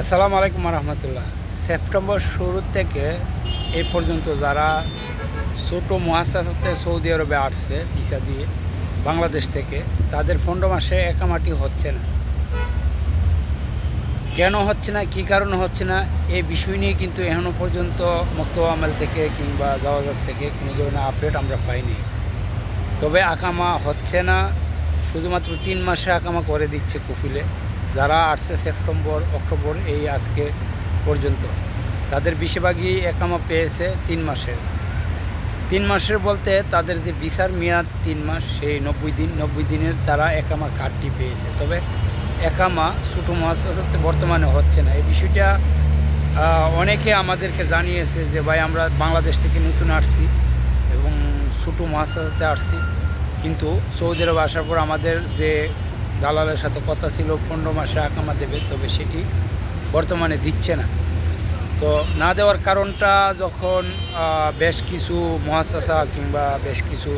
আসসালামু আলাইকুম রহমতুল্লাহ সেপ্টেম্বর শুরু থেকে এই পর্যন্ত যারা ছোটো মহাসাতে সৌদি আরবে আসছে ভিসা দিয়ে বাংলাদেশ থেকে, তাদের পনেরো মাসে একামাটি হচ্ছে না। কেন হচ্ছে না, কী কারণে হচ্ছে না এই বিষয় নিয়ে কিন্তু এখনও পর্যন্ত মুক্ত আমেল থেকে কিংবা জাওয়াজার থেকে কোনো ধরনের আপডেট আমরা পাইনি। তবে আকামা হচ্ছে না শুধুমাত্র তিন মাসে আকামা করে দিচ্ছে কফিলে। যারা আসছে সেপ্টেম্বর, অক্টোবর এই আজকে পর্যন্ত। তাদের বেশিরভাগই একামা পেয়েছে তিন মাসের তিন মাসের বলতে তাদের যে ভিসার মেয়াদ তিন মাস, সেই নব্বই দিন, নব্বই দিনের তারা একামা কার্ডটি পেয়েছে। তবে একামা ছোটো মহাসাতে বর্তমানে হচ্ছে না। এই বিষয়টা অনেকে আমাদেরকে জানিয়েছে যে, ভাই, আমরা বাংলাদেশ থেকে নতুন আসছি এবং ছোটো মহাসাতে আসছি। কিন্তু সৌদি আরব আসার পর আমাদের যে দালালের সাথে কথা ছিল, পনেরো মাসে আকামা দেবে, তবে সেটি বর্তমানে দিচ্ছে না। তো না দেওয়ার কারণটা যখন বেশ কিছু মহাসাসা কিংবা বেশ কিছু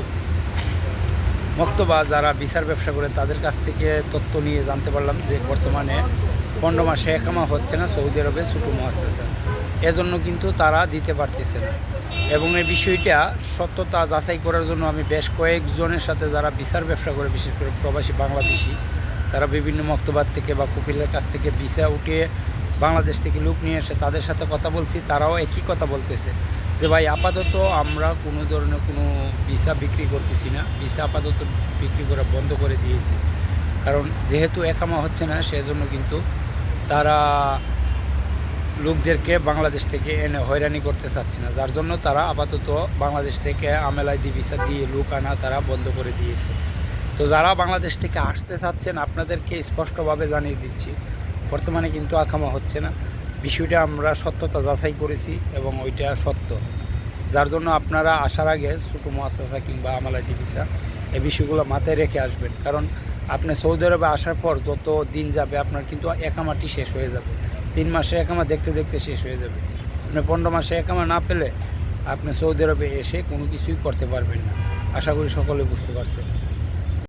মক্তবা যারা বিচার ব্যবসা করে তাদের কাছ থেকে তথ্য নিয়ে জানতে পারলাম যে বর্তমানে পনেরো মাসে একামা হচ্ছে না সৌদি আরবে ছোটো মহাসাসা এজন্য কিন্তু তারা দিতে পারতেছে না। এবং এই বিষয়টা সত্যতা যাচাই করার জন্য আমি বেশ কয়েকজনের সাথে যারা বিচার ব্যবসা করে, বিশেষ করে প্রবাসী বাংলাদেশি, তারা বিভিন্ন মক্তবাদ থেকে বা কপিলের কাছ থেকে ভিসা উঠিয়ে বাংলাদেশ থেকে লোক নিয়ে এসে তাদের সাথে কথা বলছি, তারাও একই কথা বলতেছে যে, ভাই, আপাতত আমরা কোনো ধরনের কোনো ভিসা বিক্রি করতেছি না। ভিসা আপাতত বিক্রি করা বন্ধ করে দিয়েছি। কারণ যেহেতু একামা হচ্ছে না, সেজন্য কিন্তু তারা লোকদেরকে বাংলাদেশ থেকে এনে হয়রানি করতে চাচ্ছে না। যার জন্য তারা আপাতত বাংলাদেশ থেকে আমেলাইদি ভিসা দিয়ে লোক আনা তারা বন্ধ করে দিয়েছে। তো যারা বাংলাদেশ থেকে আসতে চাচ্ছেন, আপনাদেরকে স্পষ্টভাবে জানিয়ে দিচ্ছি বর্তমানে কিন্তু আকামা হচ্ছে না। বিষয়টা আমরা সত্যতা যাচাই করেছি এবং ওইটা সত্য। যার জন্য আপনারা আসার আগে ছোটো মহাসাসা কিংবা আমালাইদি ভিসা এই বিষয়গুলো মাথায় রেখে আসবেন। কারণ আপনি সৌদি আরবে আসার পর যত দিন যাবে আপনার কিন্তু একামাটি শেষ হয়ে যাবে। তিন মাসে একামা দেখতে দেখতে শেষ হয়ে যাবে। আপনি পনেরো মাসে একামা না পেলে আপনি সৌদি আরবে এসে কোনো কিছুই করতে পারবেন না। আশা করি সকলে বুঝতে পারছেন।